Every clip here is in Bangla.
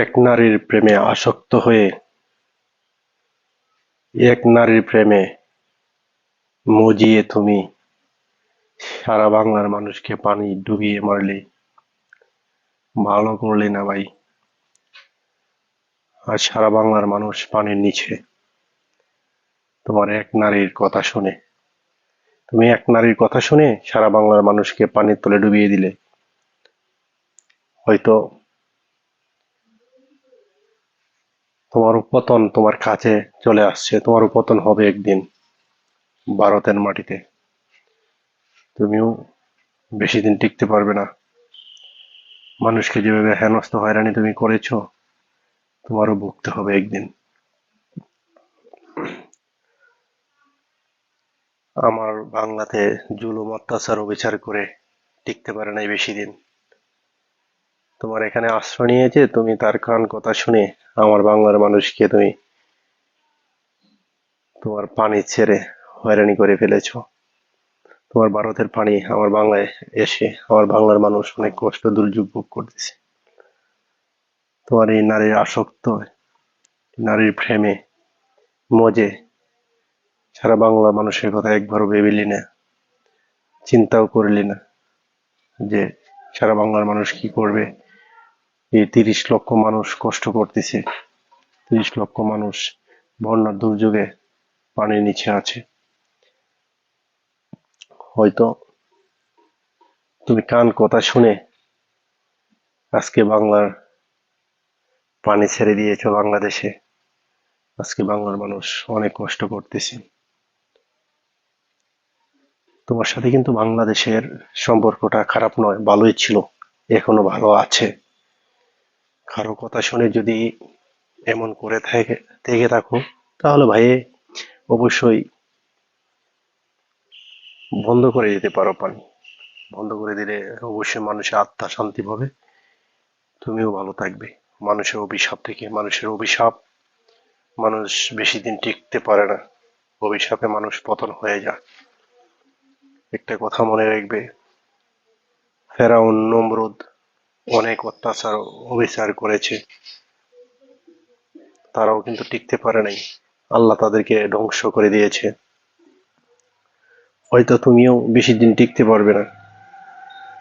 এক নারীর প্রেমে আসক্ত হয়ে, এক নারীর প্রেমে মজিয়ে তুমি সারা বাংলার মানুষকে পানি ডুবিয়ে মারলে, ভালো করলে না ভাই। আর সারা বাংলার মানুষ পানির নিচে তোমার এক নারীর কথা শুনে, তুমি এক নারীর কথা শুনে সারা বাংলার মানুষকে পানির তলে ডুবিয়ে দিলে। হয়তো তোমার পতন তোমার কাছে চলে আসছে, তোমার পতন হবে একদিন ভারতের মাটিতে। তুমিও বেশি দিন টিকতে পারবে না। মানুষকে যেভাবে হেনস্থ, হয়রানি তুমি করেছ, তোমারও ভুগতে হবে একদিন। আমার বাংলাতে জুলুম, অত্যাচার, অবিচার করে টিকতে পারে নাই বেশি দিন। তোমার এখানে আশ্রয় নিয়েছে, তুমি তার কান কথা শুনে আমার বাংলার মানুষকে তুমি তোমার পানি ছেড়ে হয়রানি করে ফেলেছো। তোমার ভারতের পানি আমার বাংলায় এসে আমার বাংলার মানুষ অনেক কষ্ট, দুর্যোগ ভোগ করতেছে। তোমার এই নারীর আসক্ত, নারীর প্রেমে মজে সারা বাংলা মানুষের কথা একবারও ভেবেলি না, চিন্তাও করলি না যে সারা বাংলার মানুষ কি করবে। এই তিরিশ লক্ষ মানুষ কষ্ট করতেছে। তিরিশ লক্ষ মানুষ বন্যার দুর্যোগে পানির নিচে আছে। হয়তো তুমি কান কথা শুনে আজকে বাংলার পানি ছেড়ে দিয়েছ বাংলাদেশে। আজকে বাংলার মানুষ অনেক কষ্ট করতেছে। তোমার সাথে কিন্তু বাংলাদেশের সম্পর্কটা খারাপ নয়, ভালোই ছিল, এখনও ভালো আছে। কারও কথা শুনে যদি এমন করে থেকে থেকে থাকো, তাহলে ভাই, অবশ্যই বন্ধ করে দিতে পারো পানি। বন্ধ করে দিলে অবশ্যই মানুষের আত্মা শান্তি পাবে। তুমিও ভালো থাকবে। মানুষের অভিশাপ থেকে মানুষের অভিশাপ। মানুষ বেশি দিন টিকতে পারে না। অভিশাপে মানুষ পতন হয়ে যায়। একটা কথা মনে রাখবে। ফেরাউন নমরুদ অনেক অত্যাচার, অবিচার করেছে। তারাও কিন্তু টিকতে পারে নাই। আল্লাহ তাদেরকে ধ্বংস করে দিয়েছে। হয়তো তুমিও বেশি দিন টিকতে পারবে না।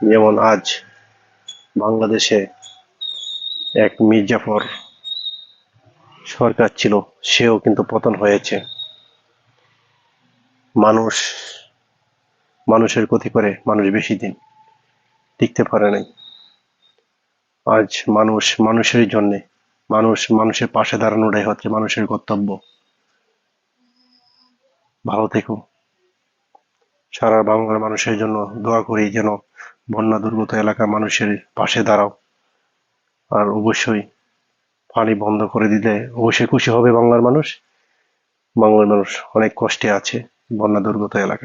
যেমন আজ বাংলাদেশে এক মির্জাফর সরকার ছিল, সেও কিন্তু পতন হয়েছে। মানুষ, মানুষের ক্ষতি করে মানুষ বেশি দিন টিকতে পারে নাই। আজ মানুষ মানুষের জন্যে। মানুষ, মানুষের পাশে দাঁড়ানোটাই হচ্ছে মানুষের কর্তব্য। ভালো থেকো। সারা বাংলার মানুষের জন্য দোয়া করি যেন বন্যা দুর্গত এলাকার মানুষের পাশে দাঁড়াও। আর অবশ্যই পানি বন্ধ করে দিলে অবশ্যই খুশি হবে বাংলার মানুষ। বাংলার মানুষ অনেক কষ্টে আছে বন্যা দুর্গত এলাকায়।